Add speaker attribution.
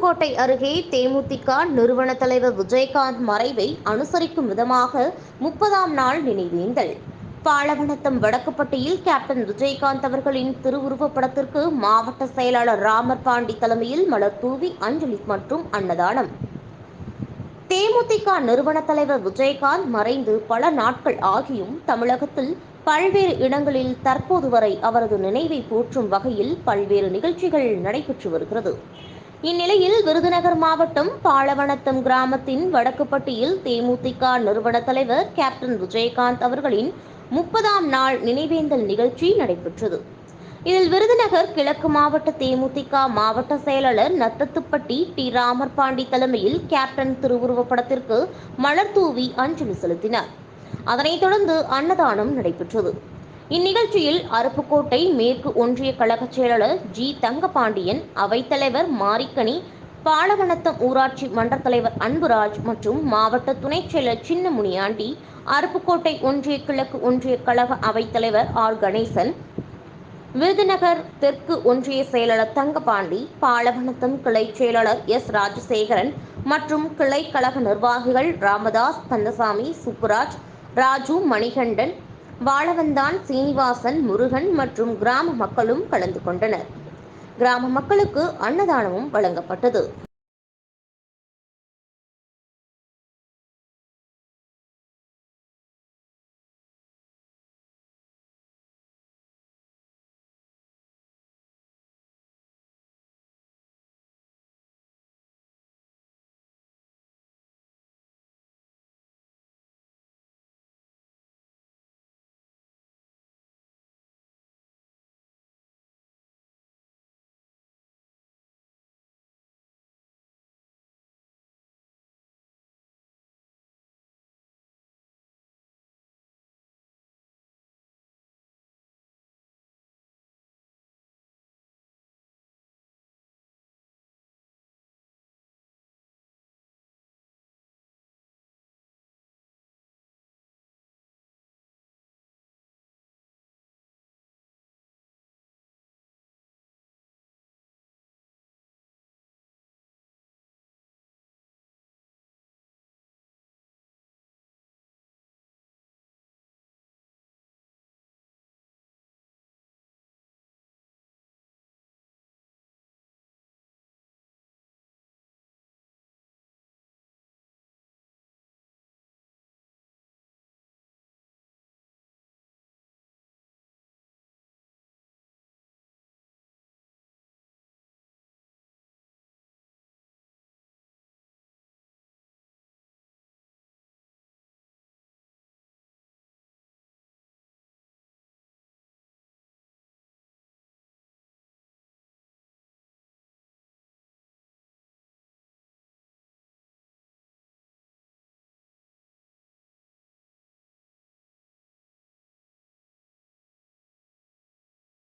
Speaker 1: அருப்புக்கோட்டை அருகே தேமுதிக நிறுவன தலைவர் விஜயகாந்த் மறைவை அனுசரிக்கும் விதமாக முப்பதாம் நாள் நினைவேந்தல். பாலவனத்தம் வடக்குப்பட்டியில் கேப்டன் விஜயகாந்த் அவர்களின் திருவுருவப் படத்திற்கு மாவட்ட செயலாளர் ராமர் பாண்டி தலைமையில் மலர் தூவி அஞ்சலி மற்றும் அன்னதானம். தேமுதிக நிறுவன தலைவர் விஜயகாந்த் மறைந்து பல நாட்கள் ஆகியும் தமிழகத்தில் பல்வேறு இடங்களில் தற்போது வரை அவரது நினைவை போற்றும் வகையில் பல்வேறு நிகழ்ச்சிகள் நடைபெற்று வருகிறது. இந்நிலையில் விருதுநகர் மாவட்டம் பாலவனத்தம் கிராமத்தின் வடக்குப்பட்டியில் தேமுதிக நிறுவன தலைவர் கேப்டன் விஜயகாந்த் அவர்களின் முப்பதாம் நாள் நினைவேந்தல் நிகழ்ச்சி நடைபெற்றது. இதில் விருதுநகர் கிழக்கு மாவட்ட தேமுதிக மாவட்ட செயலாளர் நத்தத்துப்பட்டி டி ராமர் பாண்டி தலைமையில் கேப்டன் திருவுருவப் படத்திற்கு மலர் தூவி அஞ்சலி செலுத்தினார். அதனைத் தொடர்ந்து அன்னதானம் நடைபெற்றது. இந்நிகழ்ச்சியில் அருப்புக்கோட்டை மேற்கு ஒன்றிய கழக செயலாளர் ஜி தங்கபாண்டியன் அவைத்தலைவர் மாரிக்கனி பாலவனத்தம் ஊராட்சி மன்ற தலைவர் அன்புராஜ் மற்றும் மாவட்ட துணைச் செயலர் சின்ன முனியாண்டி அருப்புக்கோட்டை ஒன்றிய கிழக்கு ஒன்றிய கழக அவைத்தலைவர் ஆர் கணேசன் விருதுநகர் தெற்கு ஒன்றிய செயலாளர் தங்கபாண்டி பாலவனத்தம் கிளை செயலாளர் எஸ் ராஜசேகரன் மற்றும் கிளை கழக நிர்வாகிகள் ராமதாஸ் கந்தசாமி சுப்புராஜ் ராஜு மணிகண்டன் வாழவந்தான் சீனிவாசன் முருகன் மற்றும் கிராம மக்களும் கலந்து கொண்டனர். கிராம மக்களுக்கு அன்னதானமும் வழங்கப்பட்டது.